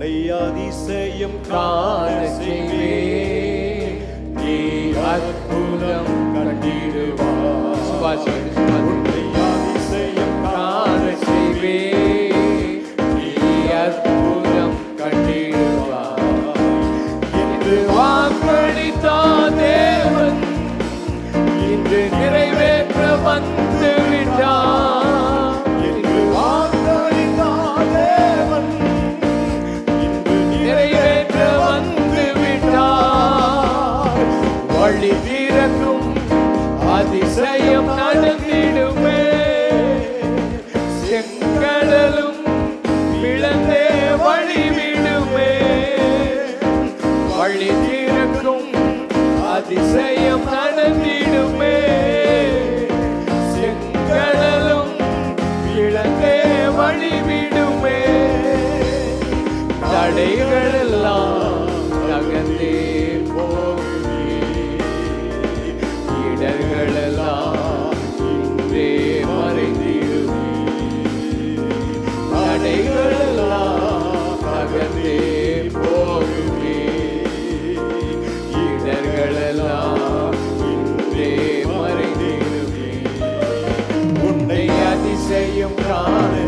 உன்னை அதிசயம் காண நீ அற்புதம் கண்டிடுவார் சுபாஷிகள் உன்னை அதிசயம் காண செய்வே நீ அற்புதம் கண்டிடுவார் என்று வாக்களித்தார் வழி திறக்கும் அதிசயம் நடந்திடுமே. செங்கடலும் பிளந்தே வழிவிடுமே. வழி திறக்கும் அதிசயம் நடந்திடுமே. செங்கடலும் பிளந்தே வழி விடுமே அதிசயம் காண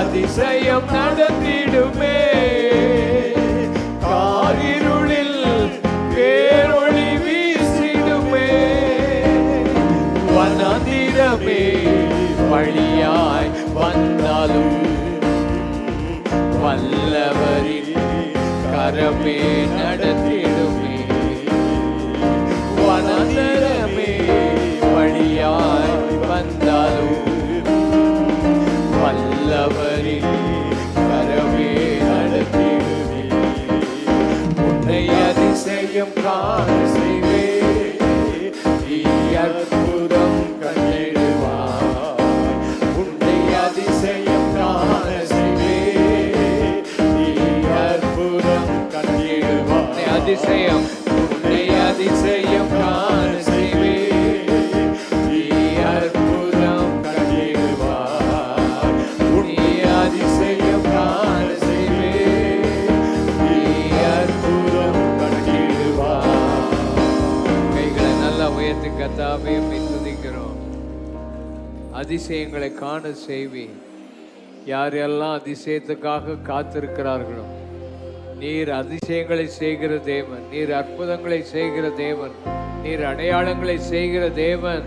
அதிசயம் நடத்திடுமே காரிருளில் பேரொளி வீசிடுமே. வனதிரமே வழியாய் வந்தாலும் வல்லவரின் கரமே நடத்திடுமே வனதிரமே வழியாய் வந்தாலும் அதிசயம் காண செய்வே நீ அற்புதம் கண்டிடுவாய் உன்னை அதிசயம் காண செய்வே நீ அற்புதம் கண்டிடுவாய் அதிசயம் நல்லா கத்தாவே துதிக்கிறோம். அதிசயங்களை காண செய்வி. யார் எல்லாம் அதிசயத்துக்காக காத்திருக்கிறார்களோ நீர் அதிசயங்களை செய்கிற தேவன் நீர் அற்புதங்களை செய்கிற தேவன் நீர் அடையாளங்களை செய்கிற தேவன்.